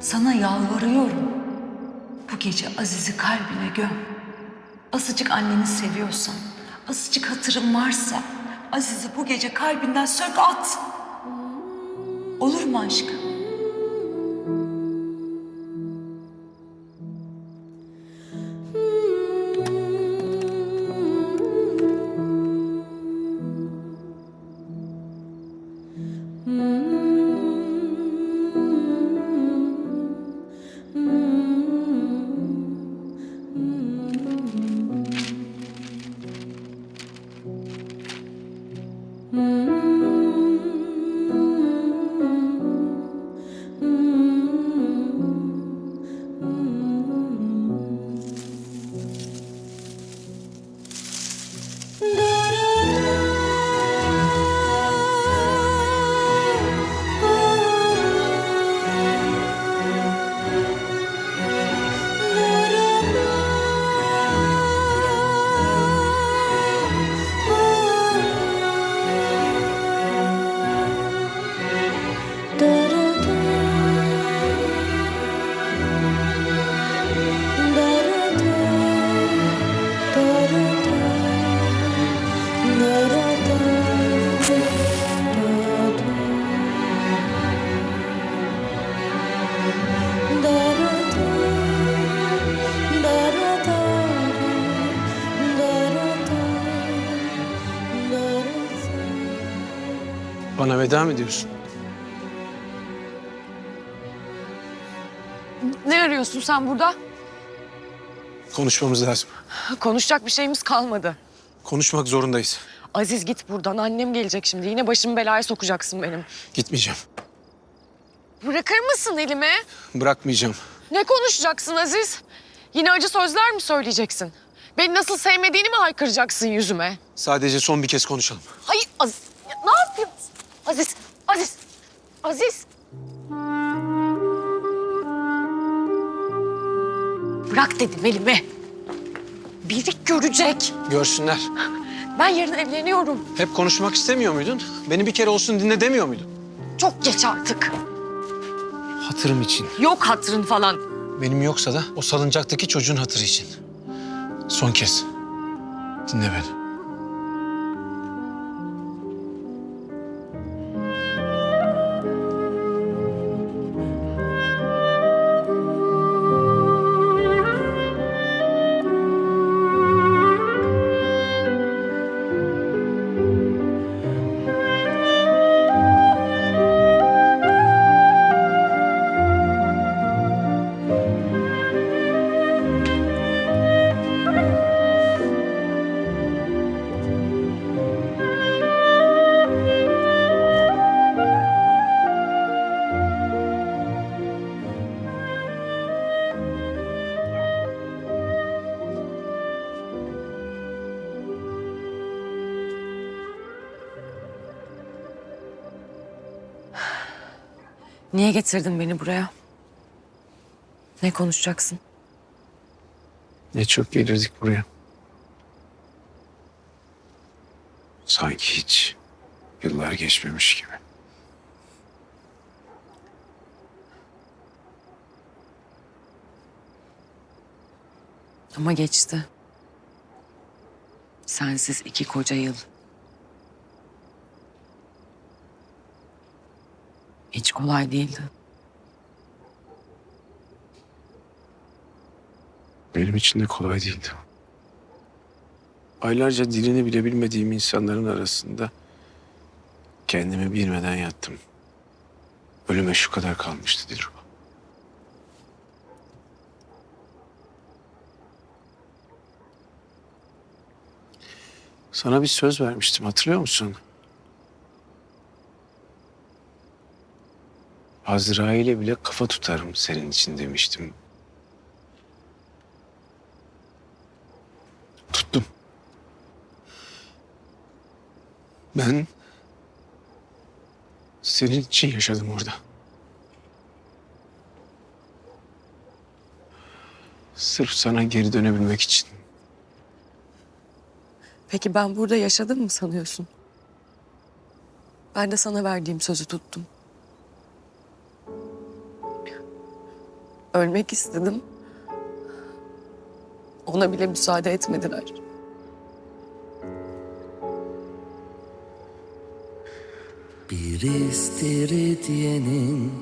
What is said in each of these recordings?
Sana yalvarıyorum. Bu gece Aziz'i kalbine göm. Azıcık anneni seviyorsan, azıcık hatırın varsa Aziz'i bu gece kalbinden sök at. Olur mu aşkım? Veda mı diyorsun? Ne arıyorsun sen burada? Konuşmamız lazım. Konuşacak bir şeyimiz kalmadı. Konuşmak zorundayız. Aziz git buradan. Annem gelecek şimdi. Yine başımı belaya sokacaksın benim. Gitmeyeceğim. Bırakır mısın elimi? Bırakmayacağım. Ne konuşacaksın Aziz? Yine acı sözler mi söyleyeceksin? Beni nasıl sevmediğini mi haykıracaksın yüzüme? Sadece son bir kez konuşalım. Hayır Aziz. ne yapıyorsun? Aziz, Aziz, Aziz. Bırak dedim elimi. Biri görecek. Görsünler. Ben yarın evleniyorum. Hep konuşmak istemiyor muydun? Beni bir kere olsun dinle demiyor muydun? Çok geç artık. Hatırım için. Yok hatırın falan. Benim yoksa da o salıncaktaki çocuğun hatırı için. Son kez. Dinle beni. Niye getirdin beni buraya? Ne konuşacaksın? Ne çok gelirdik buraya. Sanki hiç yıllar geçmemiş gibi. Ama geçti. Sensiz iki koca yıl. Hiç kolay değildi. Benim için de kolay değildi. Aylarca dilini bile bilmediğim insanların arasında kendimi bilmeden yattım. Ölüme şu kadar kalmıştı Dilruba. Sana bir söz vermiştim hatırlıyor musun? Azrail'e bile kafa tutarım senin için demiştim. Tuttum. Ben senin için yaşadım orada. Sırf sana geri dönebilmek için. Peki ben burada yaşadım mı sanıyorsun? Ben de sana verdiğim sözü tuttum. Ölmek istedim. Ona bile müsaade etmediler. Bir istiridyenin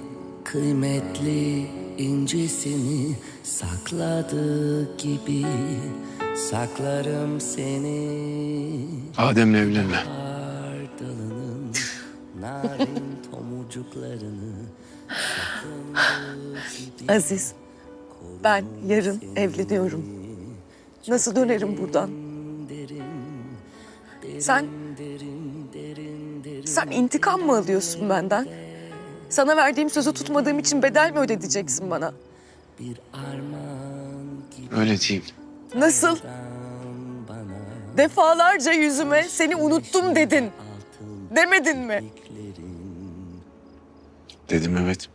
kıymetli incisini sakladığı gibi saklarım seni Adem'le evlenme. Aziz, ben yarın evleniyorum. Nasıl dönerim buradan? Sen, sen intikam mı alıyorsun benden? Sana verdiğim sözü tutmadığım için bedel mi ödeteceksin bana? bir armağan gibi Öyle değil. Nasıl? Defalarca yüzüme seni unuttum dedin. Demedin mi? Dedim evet.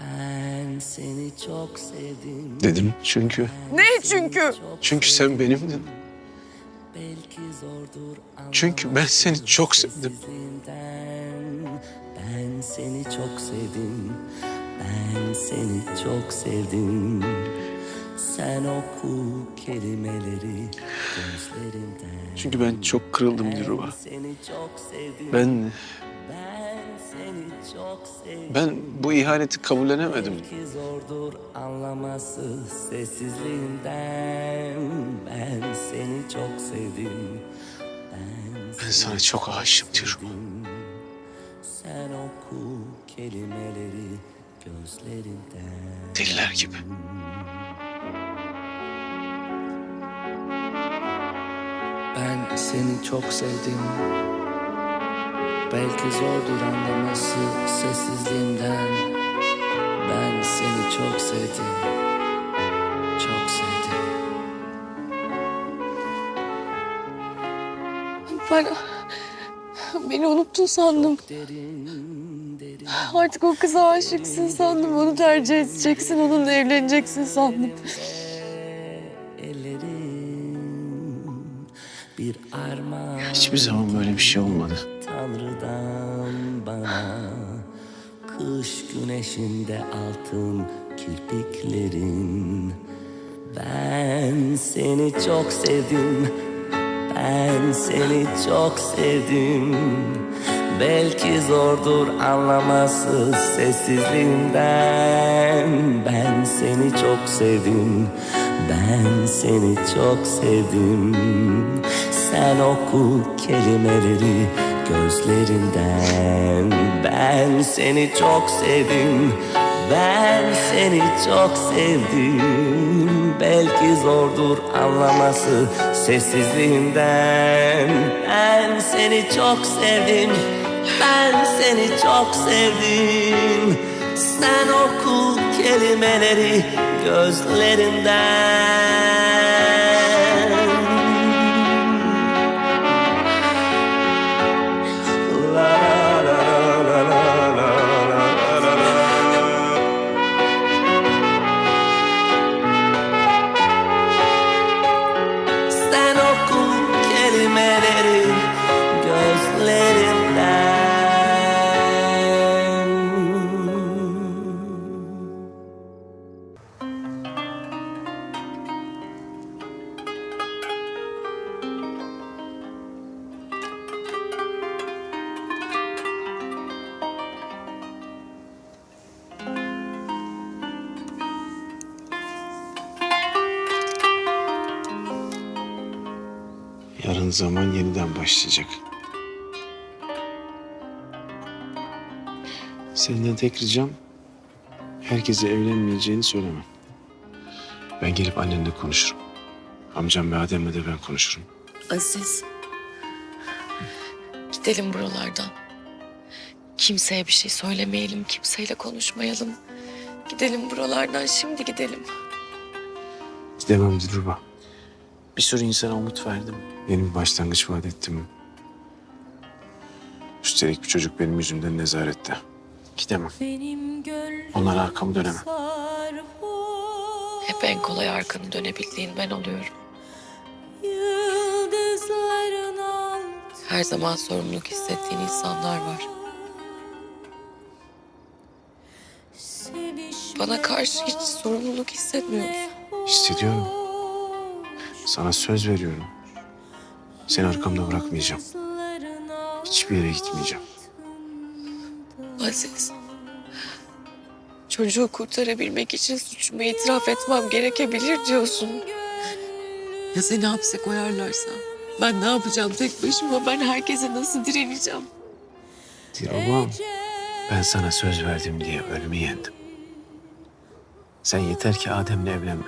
ben seni çok sevdim Dedim çünkü. Ne çünkü? Çünkü sen benimdin. belki zordur Çünkü ben seni çok sevdim. ben seni çok sevdim ben seni çok sevdim sen oku kelimeleri gözlerimden Çünkü ben çok kırıldım Dilruba. seni çok sevdim Ben ben bu ihaneti kabullenemedim. Zordur anlaması sessizliğinden Ben seni çok sevdim Ben sana çok aşığım Dilruba. Sen oku kelimeleri gözlerinden Deliler gibi. Ben seni çok sevdim Belki zordur anlaması sessizliğimden Ben seni çok sevdim Çok sevdim Ben beni unuttun sandım. Artık o kıza aşıksın sandım. Onu tercih edeceksin, onunla evleneceksin sandım. ellerin bir armağan Hiçbir zaman böyle bir şey olmadı. Tanrı'dan bana. Kış güneşinde altın kirpiklerin. Ben seni çok sevdim. Ben seni çok sevdim. Belki zordur anlaması sessizliğimden. Ben seni çok sevdim. Ben seni çok sevdim. Sen oku kelimeleri gözlerinden. Ben seni çok sevdim Ben seni çok sevdim. Belki zordur anlaması sessizliğinden. Ben seni çok sevdim Ben seni çok sevdim. Sen oku kelimeleri gözlerinden zaman yeniden başlayacak. Senden tek ricam herkese evlenmeyeceğini söyleme. Ben gelip annenle konuşurum. Amcam ve Adem'le de ben konuşurum. Aziz. Gidelim buralardan. Kimseye bir şey söylemeyelim, kimseyle konuşmayalım. Gidelim buralardan, şimdi gidelim. Gidemem Dilruba. Bir sürü insana umut verdim. Yeni bir başlangıç vaat ettim. Üstelik bir çocuk benim yüzümden nezarette. Gidemem. Onlara arkamı dönemem. Hep en kolay arkanı dönebildiğin ben oluyorum. Her zaman sorumluluk hissettiğin insanlar var. bana karşı hiç sorumluluk hissetmiyor musun? Hissediyorum. Sana söz veriyorum. Seni arkamda bırakmayacağım. Hiçbir yere gitmeyeceğim. Aziz. Çocuğu kurtarabilmek için suçumu itiraf etmem gerekebilir diyorsun. Ya seni hapse koyarlarsa? Ben ne yapacağım tek başıma? Ben herkese nasıl direneceğim? Dilrubam, ben sana söz verdim diye ölümü yendim. Sen yeter ki Adem'le evlenme.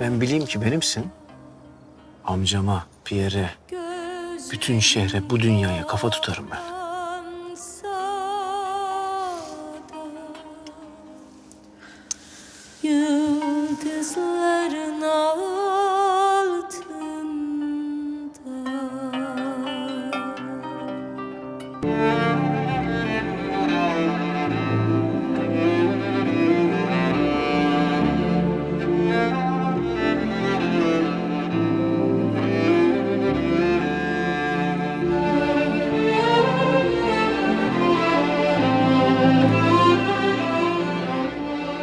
Ben bileyim ki benimsin. Amcama, Pierre'e, bütün şehre, bu dünyaya kafa tutarım ben.